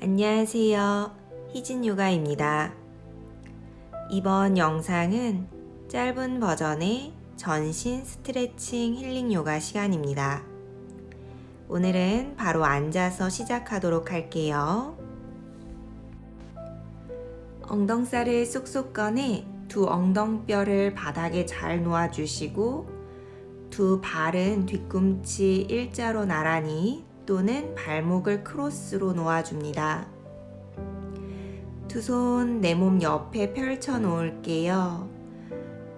안녕하세요. 희진 요가입니다. 이번 영상은 짧은 버전의 전신 스트레칭 힐링 요가 시간입니다. 오늘은 바로 앉아서 시작하도록 할게요. 엉덩살을 쏙쏙 꺼내 두 엉덩뼈를 바닥에 잘 놓아주시고 두 발은 뒤꿈치 일자로 나란히 또는 발목을 크로스로 놓아줍니다. 두 손 내 몸 옆에 펼쳐 놓을게요.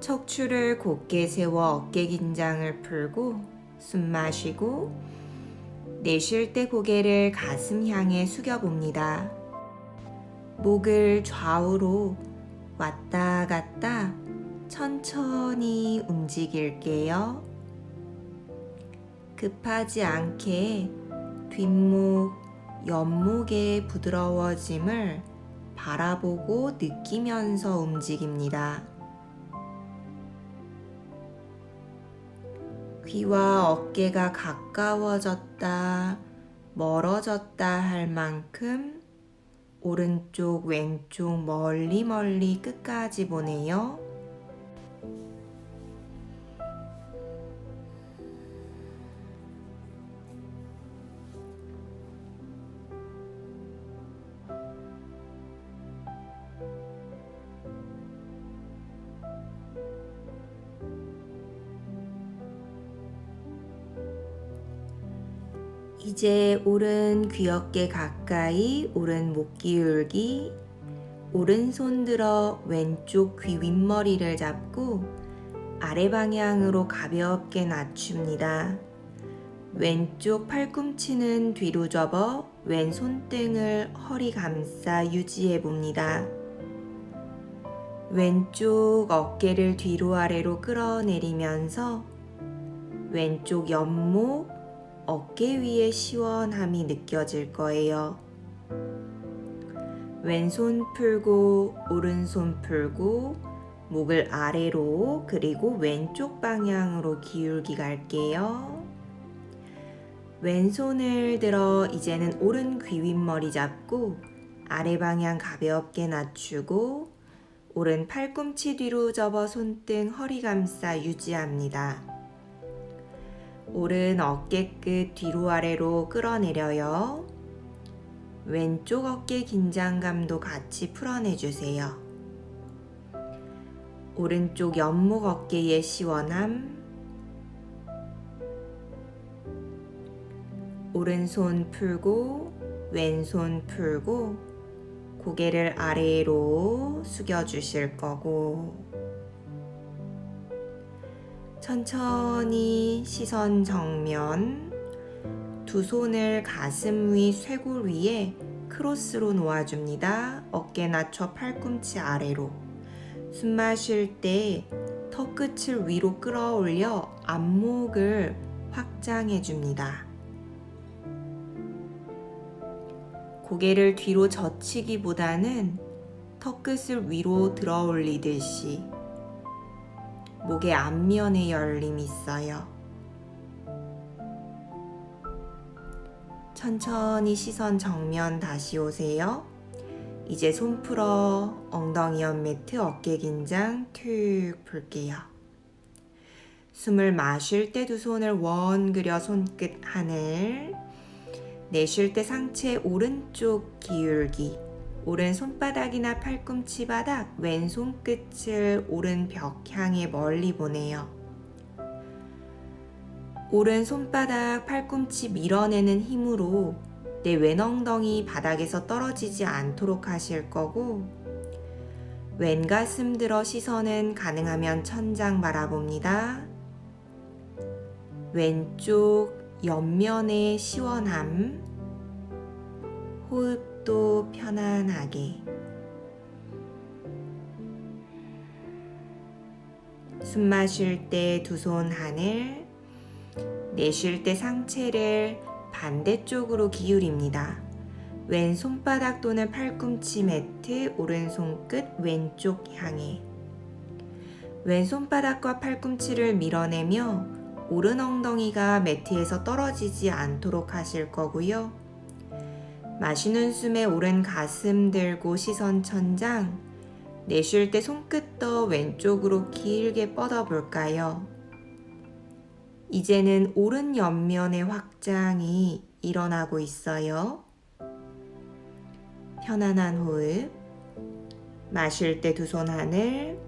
척추를 곧게 세워 어깨 긴장을 풀고 숨 마시고 내쉴 때 고개를 가슴 향해 숙여 봅니다. 목을 좌우로 왔다 갔다 천천히 움직일게요. 급하지 않게 뒷목, 옆목의 부드러워짐을 바라보고 느끼면서 움직입니다. 귀와 어깨가 가까워졌다, 멀어졌다 할 만큼 오른쪽, 왼쪽 멀리 멀리 끝까지 보내요. 이제 오른 귀 어깨 가까이 오른 목 기울기 오른손 들어 왼쪽 귀 윗머리를 잡고 아래 방향으로 가볍게 낮춥니다. 왼쪽 팔꿈치는 뒤로 접어 왼손등을 허리 감싸 유지해 봅니다. 왼쪽 어깨를 뒤로 아래로 끌어내리면서 왼쪽 옆목 어깨 위에 시원함이 느껴질 거예요. 왼손 풀고 오른손 풀고 목을 아래로 그리고 왼쪽 방향으로 기울기 갈게요. 왼손을 들어 이제는 오른 귀 윗머리 잡고 아래 방향 가볍게 낮추고 오른 팔꿈치 뒤로 접어 손등 허리 감싸 유지합니다. 오른 어깨 끝 뒤로 아래로 끌어내려요. 왼쪽 어깨 긴장감도 같이 풀어내 주세요. 오른쪽 옆목 어깨의 시원함. 오른손 풀고 왼손 풀고 고개를 아래로 숙여 주실 거고 천천히 시선 정면 두 손을 가슴 위 쇄골 위에 크로스로 놓아줍니다. 어깨 낮춰 팔꿈치 아래로 숨 마실 때 턱끝을 위로 끌어올려 앞목을 확장해 줍니다. 고개를 뒤로 젖히기보다는 턱끝을 위로 들어 올리듯이 목의 앞면에 열림이 있어요. 천천히 시선 정면 다시 오세요. 이제 손 풀어 엉덩이 옆 매트 어깨 긴장 툭 풀게요. 숨을 마실 때 두 손을 원 그려 손끝 하늘 내쉴 때 상체 오른쪽 기울기 오른 손바닥이나 팔꿈치 바닥, 왼 손 끝을 오른 벽 향해 멀리 보내요. 오른 손바닥, 팔꿈치 밀어내는 힘으로 내 왼엉덩이 바닥에서 떨어지지 않도록 하실 거고, 왼 가슴 들어 시선은 가능하면 천장 바라봅니다. 왼쪽 옆면의 시원함, 호흡 도 편안하게 숨 마실 때 두 손 하늘 내쉴 때 상체를 반대쪽으로 기울입니다. 왼 손바닥 또는 팔꿈치 매트 오른손 끝 왼쪽 향해 왼 손바닥과 팔꿈치를 밀어내며 오른 엉덩이가 매트에서 떨어지지 않도록 하실 거고요. 마시는 숨에 오른 가슴 들고 시선 천장. 내쉴 때 손끝 더 왼쪽으로 길게 뻗어 볼까요? 이제는 오른 옆면의 확장이 일어나고 있어요. 편안한 호흡. 마실 때 두 손 하늘.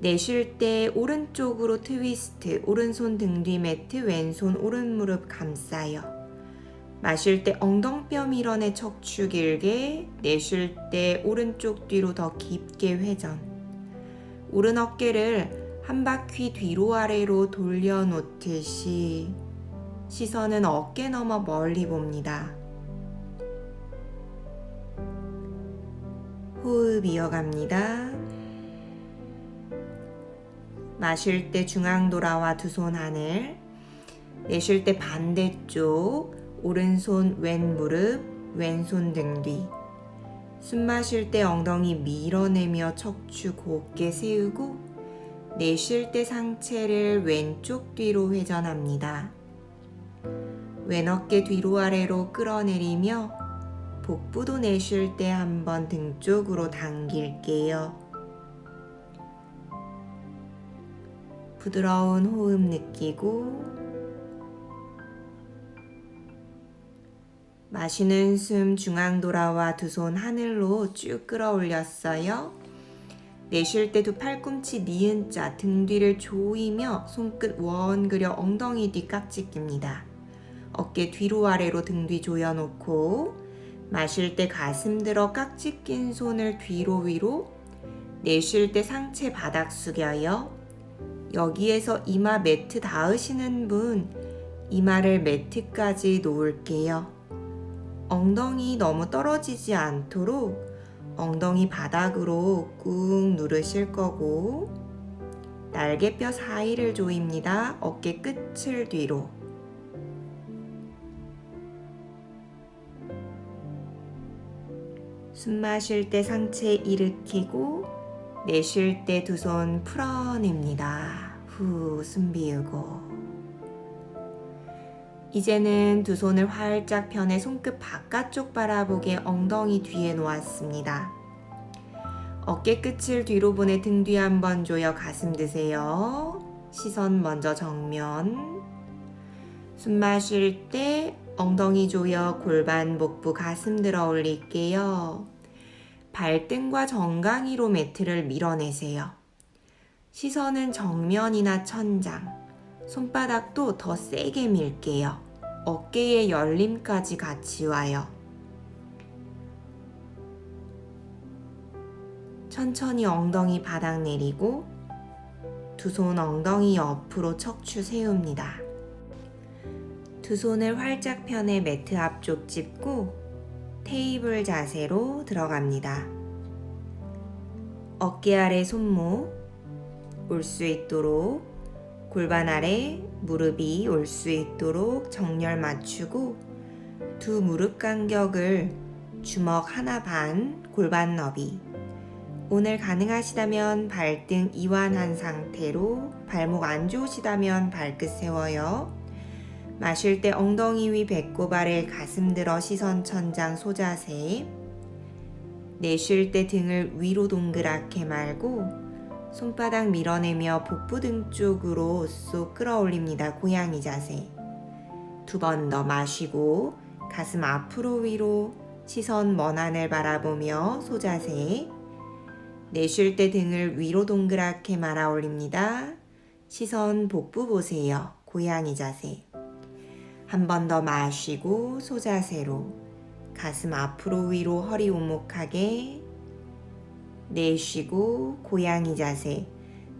내쉴 때 오른쪽으로 트위스트, 오른손 등 뒤 매트, 왼손 오른 무릎 감싸요. 마실 때 엉덩뼈 밀어내 척추 길게, 내쉴 때 오른쪽 뒤로 더 깊게 회전. 오른 어깨를 한 바퀴 뒤로 아래로 돌려놓듯이 시선은 어깨 너머 멀리 봅니다. 호흡 이어갑니다. 마실 때 중앙 돌아와 두 손 하늘. 내쉴 때 반대쪽, 오른손 왼 무릎, 왼손 등 뒤. 숨 마실 때 엉덩이 밀어내며 척추 곧게 세우고, 내쉴 때 상체를 왼쪽 뒤로 회전합니다. 왼 어깨 뒤로 아래로 끌어내리며 복부도 내쉴 때 한번 등 쪽으로 당길게요. 부드러운 호흡 느끼고 마시는 숨 중앙 돌아와 두 손 하늘로 쭉 끌어올렸어요. 내쉴 때 두 팔꿈치 니은 자 등 뒤를 조이며 손끝 원 그려 엉덩이 뒤 깍지 낍니다. 어깨 뒤로 아래로 등 뒤 조여놓고 마실 때 가슴 들어 깍지 낀 손을 뒤로 위로 내쉴 때 상체 바닥 숙여요. 여기에서 이마 매트 닿으시는 분 이마를 매트까지 놓을게요. 엉덩이 너무 떨어지지 않도록 엉덩이 바닥으로 꾹 누르실 거고 날개뼈 사이를 조입니다. 어깨 끝을 뒤로 숨 마실 때 상체 일으키고 내쉴 때 두 손 풀어냅니다. 후, 숨 비우고. 이제는 두 손을 활짝 펴내 손끝 바깥쪽 바라보게 엉덩이 뒤에 놓았습니다. 어깨 끝을 뒤로 보내 등 뒤 한번 조여 가슴 드세요. 시선 먼저 정면. 숨 마실 때 엉덩이 조여 골반, 복부, 가슴 들어 올릴게요. 발등과 정강이로 매트를 밀어내세요. 시선은 정면이나 천장, 손바닥도 더 세게 밀게요. 어깨의 열림까지 같이 와요. 천천히 엉덩이 바닥 내리고 두 손 엉덩이 옆으로 척추 세웁니다. 두 손을 활짝 펴내 매트 앞쪽 짚고 테이블 자세로 들어갑니다. 어깨 아래 손목 올 수 있도록 골반 아래 무릎이 올 수 있도록 정렬 맞추고 두 무릎 간격을 주먹 하나 반 골반 너비 오늘 가능하시다면 발등 이완한 상태로 발목 안 좋으시다면 발끝 세워요. 마실 때 엉덩이 위 배꼽 아래 가슴 들어 시선 천장 소자세. 내쉴 때 등을 위로 동그랗게 말고 손바닥 밀어내며 복부 등 쪽으로 쏙 끌어올립니다. 고양이 자세. 두 번 더 마시고 가슴 앞으로 위로 시선 먼 하늘 바라보며 소자세. 내쉴 때 등을 위로 동그랗게 말아 올립니다. 시선 복부 보세요. 고양이 자세. 한 번 더 마시고 소자세로 가슴 앞으로 위로 허리 오목하게 내쉬고 고양이 자세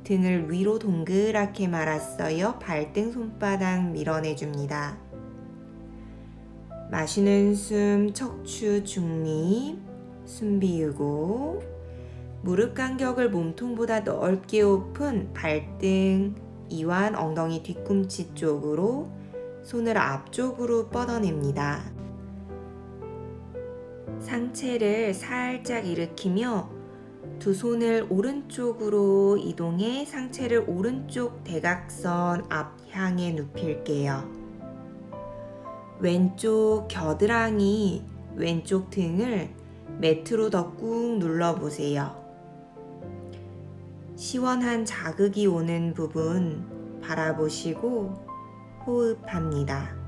등을 위로 동그랗게 말았어요. 발등 손바닥 밀어내 줍니다. 마시는 숨 척추 중립 숨 비우고 무릎 간격을 몸통보다 넓게 오픈 발등 이완 엉덩이 뒤꿈치 쪽으로 손을 앞쪽으로 뻗어냅니다. 상체를 살짝 일으키며 두 손을 오른쪽으로 이동해 상체를 오른쪽 대각선 앞향에 눕힐게요. 왼쪽 겨드랑이 왼쪽 등을 매트로 더 꾹 눌러보세요. 시원한 자극이 오는 부분 바라보시고 호흡합니다.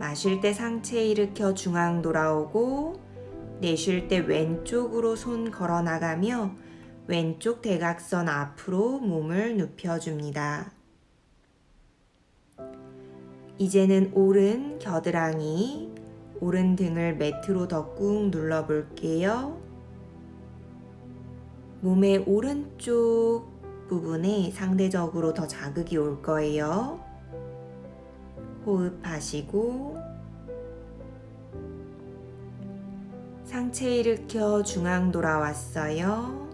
마실 때 상체 일으켜 중앙 돌아오고 내쉴 때 왼쪽으로 손 걸어 나가며 왼쪽 대각선 앞으로 몸을 눕혀줍니다. 이제는 오른 겨드랑이, 오른 등을 매트로 더 꾹 눌러 볼게요. 몸의 오른쪽 부분에 상대적으로 더 자극이 올 거예요. 호흡하시고 상체 일으켜 중앙 돌아왔어요.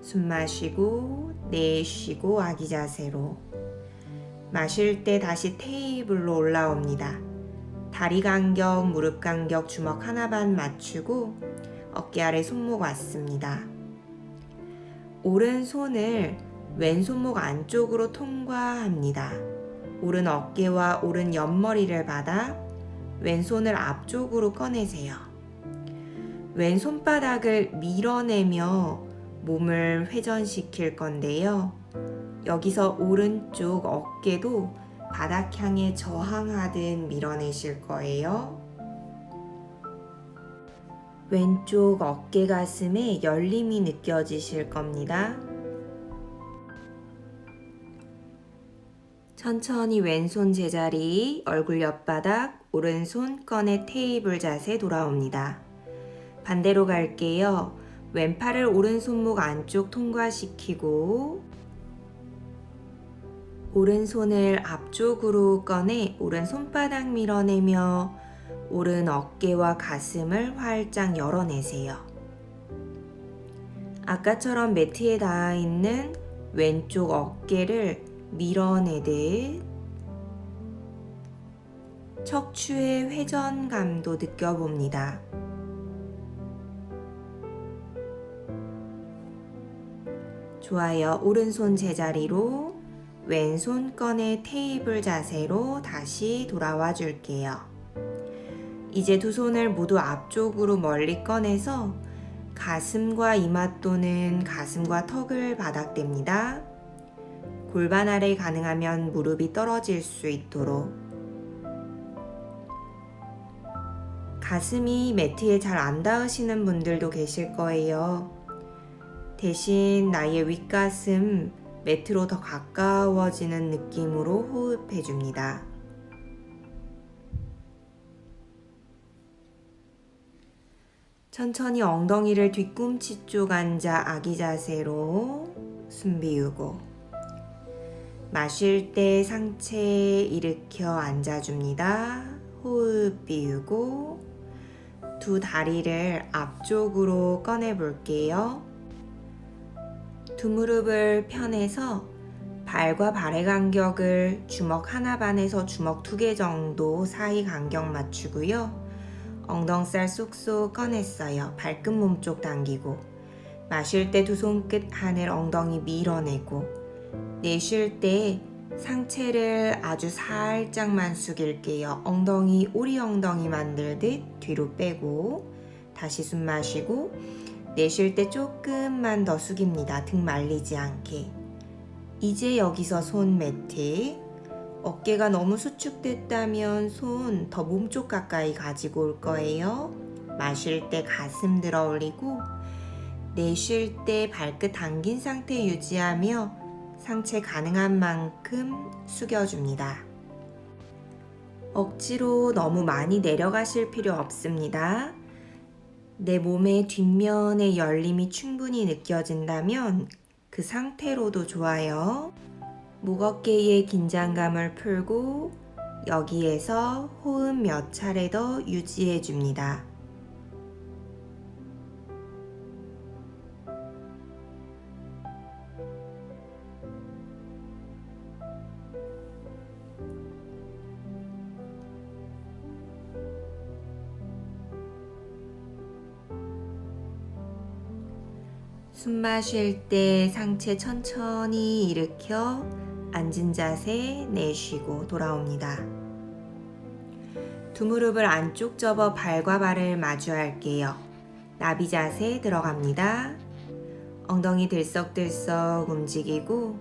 숨 마시고 내쉬고 아기 자세로 마실 때 다시 테이블로 올라옵니다. 다리 간격, 무릎 간격 주먹 하나 반 맞추고 어깨 아래 손목 왔습니다. 오른손을 왼손목 안쪽으로 통과합니다. 오른 어깨와 오른 옆머리를 받아 왼손을 앞쪽으로 꺼내세요. 왼손바닥을 밀어내며 몸을 회전시킬 건데요. 여기서 오른쪽 어깨도 바닥 향해 저항하듯 밀어내실 거예요. 왼쪽 어깨 가슴에 열림이 느껴지실 겁니다. 천천히 왼손 제자리, 얼굴 옆바닥, 오른손 꺼내 테이블 자세 돌아옵니다. 반대로 갈게요. 왼팔을 오른손목 안쪽 통과시키고 오른손을 앞쪽으로 꺼내 오른 손바닥 밀어내며 오른 어깨와 가슴을 활짝 열어내세요. 아까처럼 매트에 닿아 있는 왼쪽 어깨를 밀어내듯 척추의 회전감도 느껴봅니다. 좋아요. 오른손 제자리로 왼손 꺼내 테이블 자세로 다시 돌아와 줄게요. 이제 두 손을 모두 앞쪽으로 멀리 꺼내서 가슴과 이마 또는 가슴과 턱을 바닥댑니다. 골반 아래 가능하면 무릎이 떨어질 수 있도록 가슴이 매트에 잘 안 닿으시는 분들도 계실 거예요. 대신 나의 윗가슴 매트로 더 가까워지는 느낌으로 호흡해 줍니다. 천천히 엉덩이를 뒤꿈치 쪽 앉아 아기 자세로 숨 비우고 마실 때 상체 일으켜 앉아줍니다. 호흡 비우고 두 다리를 앞쪽으로 꺼내 볼게요. 두 무릎을 펴내서 발과 발의 간격을 주먹 하나 반에서 주먹 두 개 정도 사이 간격 맞추고요. 엉덩살 쏙쏙 꺼냈어요. 발끝 몸쪽 당기고 마실 때 두 손끝 하늘 엉덩이 밀어내고 내쉴 때 상체를 아주 살짝만 숙일게요. 엉덩이 오리 엉덩이 만들듯 뒤로 빼고 다시 숨 마시고 내쉴 때 조금만 더 숙입니다. 등 말리지 않게. 이제 여기서 손 매트. 어깨가 너무 수축됐다면 손 더 몸쪽 가까이 가지고 올 거예요. 마실 때 가슴 들어 올리고 내쉴 때 발끝 당긴 상태 유지하며 상체 가능한 만큼 숙여줍니다. 억지로 너무 많이 내려가실 필요 없습니다. 내 몸의 뒷면의 열림이 충분히 느껴진다면 그 상태로도 좋아요. 목 어깨의 긴장감을 풀고 여기에서 호흡 몇 차례 더 유지해 줍니다. 숨 마실 때 상체 천천히 일으켜 앉은 자세 내쉬고 돌아옵니다. 두 무릎을 안쪽 접어 발과 발을 마주할게요. 나비 자세 들어갑니다. 엉덩이 들썩들썩 움직이고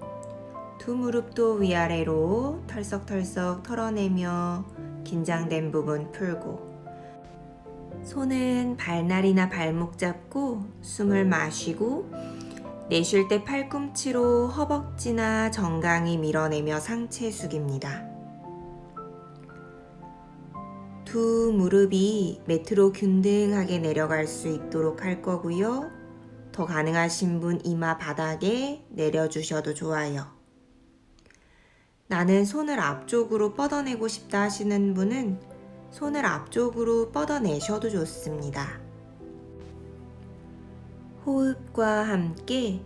두 무릎도 위아래로 털썩털썩 털어내며 긴장된 부분 풀고 손은 발날이나 발목 잡고 숨을 마시고 내쉴 때 팔꿈치로 허벅지나 정강이 밀어내며 상체 숙입니다. 두 무릎이 매트로 균등하게 내려갈 수 있도록 할 거고요. 더 가능하신 분 이마 바닥에 내려주셔도 좋아요. 나는 손을 앞쪽으로 뻗어내고 싶다 하시는 분은 손을 앞쪽으로 뻗어내셔도 좋습니다. 호흡과 함께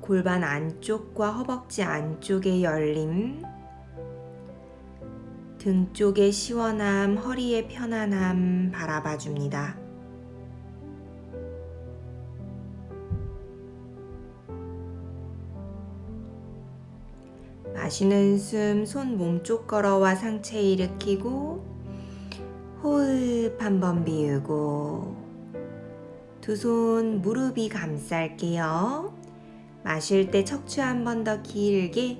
골반 안쪽과 허벅지 안쪽의 열림, 등 쪽의 시원함, 허리의 편안함 바라봐 줍니다. 마시는 숨, 손 몸쪽 걸어와 상체 일으키고 호흡 한번 비우고 두 손 무릎이 감쌀게요. 마실 때 척추 한 번 더 길게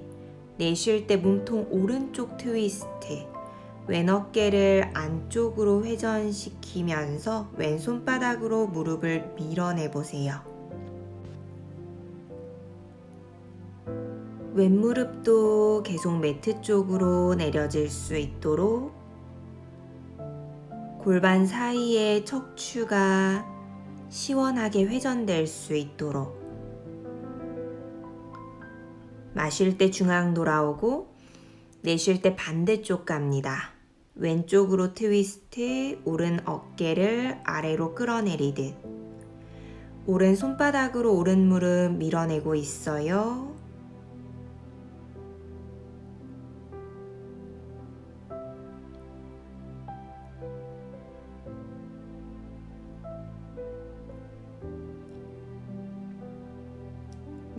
내쉴 때 몸통 오른쪽 트위스트 왼 어깨를 안쪽으로 회전시키면서 왼손바닥으로 무릎을 밀어내 보세요. 왼무릎도 계속 매트 쪽으로 내려질 수 있도록 골반 사이에 척추가 시원하게 회전될 수 있도록 마실 때 중앙 돌아오고 내쉴 때 반대쪽 갑니다. 왼쪽으로 트위스트, 오른 어깨를 아래로 끌어내리듯 오른 손바닥으로 오른 무릎 밀어내고 있어요.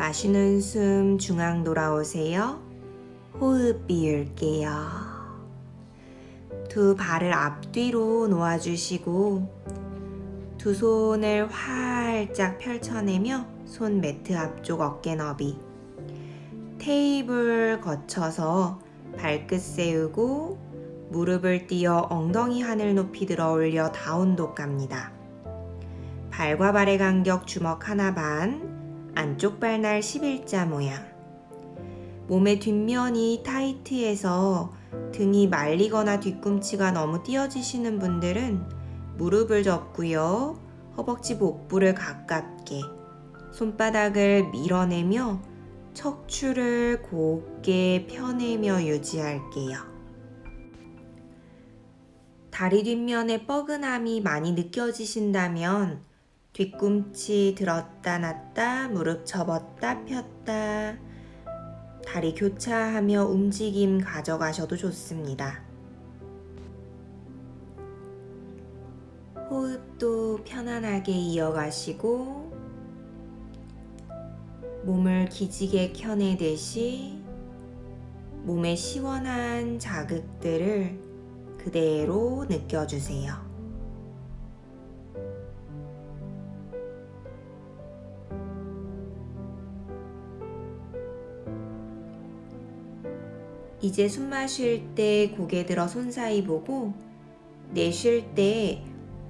마시는 숨 중앙 돌아오세요. 호흡 비울게요. 두 발을 앞뒤로 놓아주시고 두 손을 활짝 펼쳐내며 손 매트 앞쪽 어깨 너비 테이블 거쳐서 발끝 세우고 무릎을 띄어 엉덩이 하늘 높이 들어 올려 다운독 갑니다. 발과 발의 간격 주먹 하나 반 안쪽 발날 11자 모양. 몸의 뒷면이 타이트해서 등이 말리거나 뒤꿈치가 너무 띄어지시는 분들은 무릎을 접고요. 허벅지 복부를 가깝게 손바닥을 밀어내며 척추를 곱게 펴내며 유지할게요. 다리 뒷면의 뻐근함이 많이 느껴지신다면 뒤꿈치 들었다 놨다 무릎 접었다 폈다 다리 교차하며 움직임 가져가셔도 좋습니다. 호흡도 편안하게 이어가시고 몸을 기지개 켜내듯이 몸의 시원한 자극들을 그대로 느껴주세요. 이제 숨 마실 때 고개 들어 손 사이 보고 내쉴 때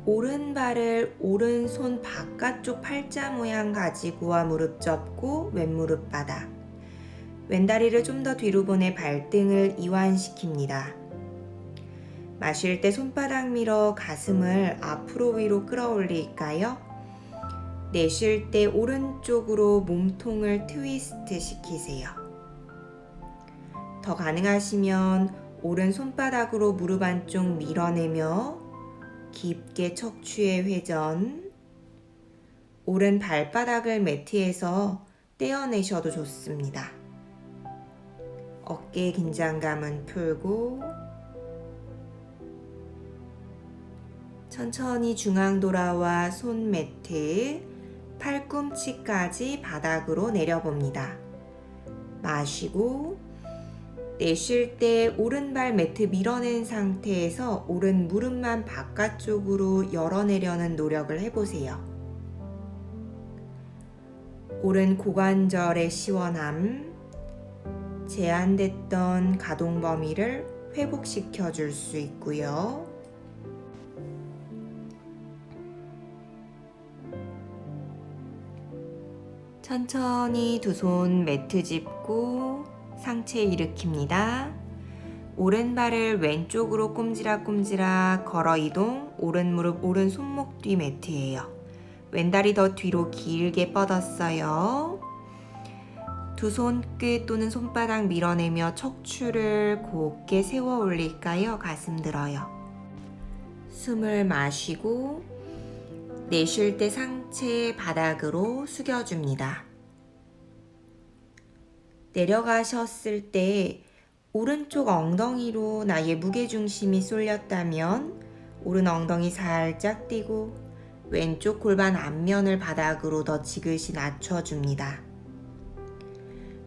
오른발을 오른손 바깥쪽 팔자 모양 가지고와 무릎 접고 왼무릎 바닥 왼다리를 좀 더 뒤로 보내 발등을 이완시킵니다. 마실 때 손바닥 밀어 가슴을 앞으로 위로 끌어올릴까요? 내쉴 때 오른쪽으로 몸통을 트위스트 시키세요. 더 가능하시면 오른 손바닥으로 무릎 안쪽 밀어내며 깊게 척추의 회전, 오른 발바닥을 매트에서 떼어내셔도 좋습니다. 어깨 긴장감은 풀고 천천히 중앙 돌아와 손 매트, 팔꿈치까지 바닥으로 내려봅니다. 마시고 내쉴 때 오른발 매트 밀어낸 상태에서 오른 무릎만 바깥쪽으로 열어내려는 노력을 해보세요. 오른 고관절의 시원함, 제한됐던 가동 범위를 회복시켜 줄 수 있고요. 천천히 두 손 매트 짚고 상체 일으킵니다. 오른발을 왼쪽으로 꼼지락꼼지락 걸어 이동, 오른 무릎, 오른 손목 뒤 매트예요. 왼다리 더 뒤로 길게 뻗었어요. 두 손끝 또는 손바닥 밀어내며 척추를 곱게 세워 올릴까요? 가슴 들어요. 숨을 마시고 내쉴 때 상체 바닥으로 숙여줍니다. 내려가셨을 때 오른쪽 엉덩이로 나의 무게중심이 쏠렸다면 오른 엉덩이 살짝 띄고 왼쪽 골반 앞면을 바닥으로 더 지그시 낮춰줍니다.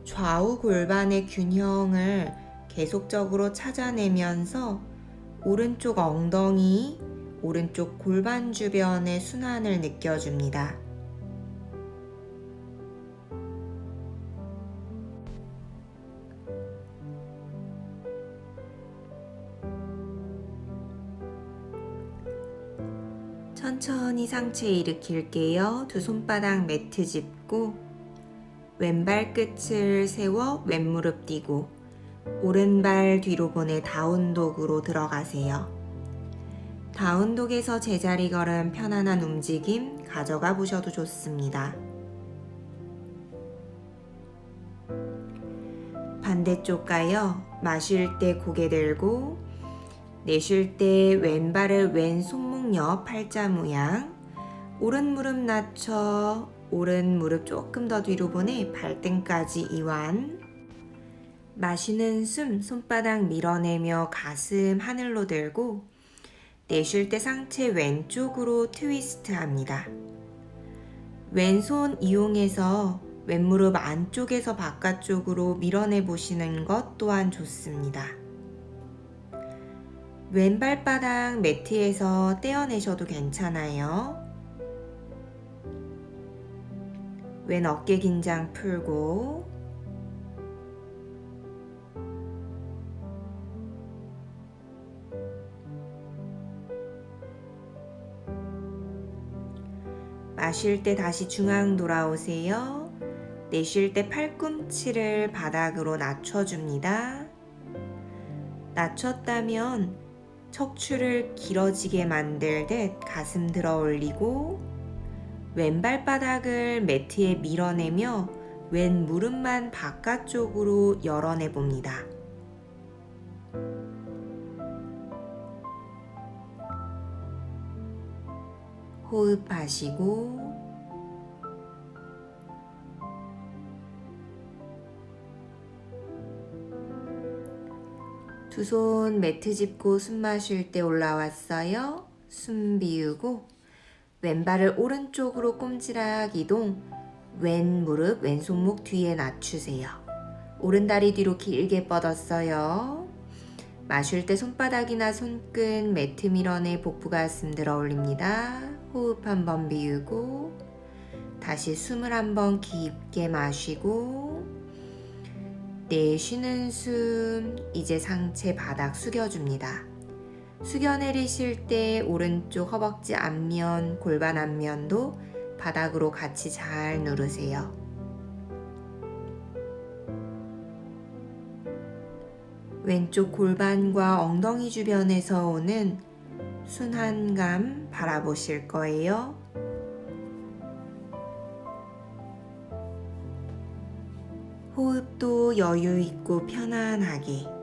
좌우 골반의 균형을 계속적으로 찾아내면서 오른쪽 엉덩이, 오른쪽 골반 주변의 순환을 느껴줍니다. 천천히 상체 일으킬게요. 두 손바닥 매트 짚고 왼발 끝을 세워 왼무릎 띄고 오른발 뒤로 보내 다운독으로 들어가세요. 다운독에서 제자리 걸음 편안한 움직임 가져가 보셔도 좋습니다. 반대쪽 가요. 마실 때 고개 들고 내쉴 때 왼발을 왼손 목옆 팔자 모양 오른 무릎 낮춰 오른 무릎 조금 더 뒤로 보내 발등까지 이완 마시는 숨 손바닥 밀어내며 가슴 하늘로 들고 내쉴 때 상체 왼쪽으로 트위스트 합니다. 왼손 이용해서 왼무릎 안쪽에서 바깥쪽으로 밀어내 보시는 것 또한 좋습니다. 왼발바닥 매트에서 떼어내셔도 괜찮아요. 왼 어깨 긴장 풀고 마실 때 다시 중앙 돌아오세요. 내쉴 때 팔꿈치를 바닥으로 낮춰줍니다. 낮췄다면 척추를 길어지게 만들 듯 가슴 들어 올리고 왼발 바닥을 매트에 밀어내며 왼 무릎만 바깥쪽으로 열어내 봅니다. 호흡하시고 두 손 매트 짚고 숨 마실 때 올라왔어요. 숨 비우고 왼발을 오른쪽으로 꼼지락 이동 왼 무릎 왼손목 뒤에 낮추세요. 오른다리 뒤로 길게 뻗었어요. 마실 때 손바닥이나 손끝 매트 밀어내 복부 가슴 들어 올립니다. 호흡 한번 비우고 다시 숨을 한번 깊게 마시고 내쉬는 숨 이제 상체 바닥 숙여줍니다. 숙여 내리실 때 오른쪽 허벅지 앞면 골반 앞면도 바닥으로 같이 잘 누르세요. 왼쪽 골반과 엉덩이 주변에서 오는 순한감 바라보실 거예요. 여유 있고 편안하게.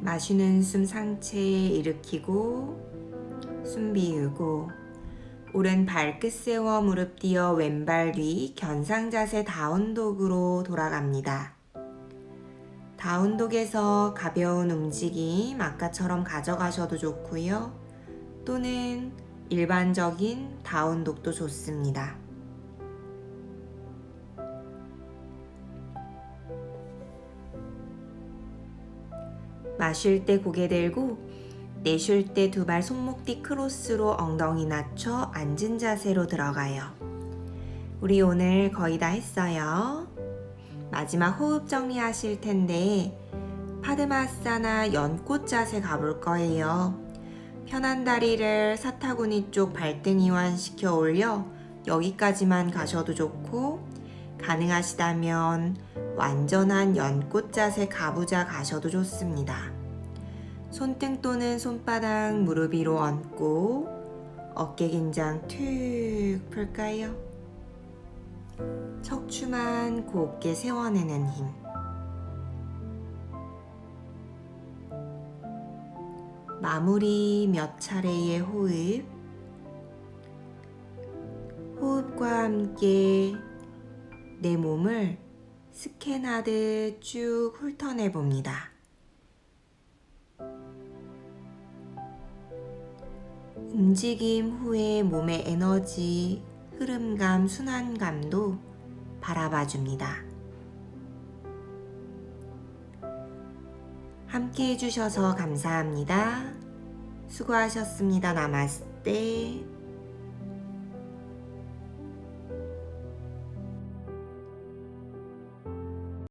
마시는 숨 상체 일으키고 숨 비우고 오른 발끝 세워 무릎 띄어 왼발 뒤 견상 자세 다운독으로 돌아갑니다. 다운독에서 가벼운 움직임 아까처럼 가져가셔도 좋고요. 또는 일반적인 다운독도 좋습니다. 마실 때 고개 들고 내쉴 때 두 발 손목 뒤 크로스로 엉덩이 낮춰 앉은 자세로 들어가요. 우리 오늘 거의 다 했어요. 마지막 호흡 정리하실 텐데 파드마사나 연꽃 자세 가볼 거예요. 편한 다리를 사타구니 쪽 발등 이완시켜 올려 여기까지만 가셔도 좋고 가능하시다면 완전한 연꽃 자세 가부좌 가셔도 좋습니다. 손등 또는 손바닥 무릎 위로 얹고 어깨 긴장 툭 풀까요? 척추만 곱게 세워내는 힘. 마무리 몇 차례의 호흡. 호흡과 함께 내 몸을 스캔하듯 쭉 훑어내 봅니다. 움직임 후에 몸의 에너지, 흐름감, 순환감도 바라봐 줍니다. 함께 해주셔서 감사합니다. 수고하셨습니다. 나마스테.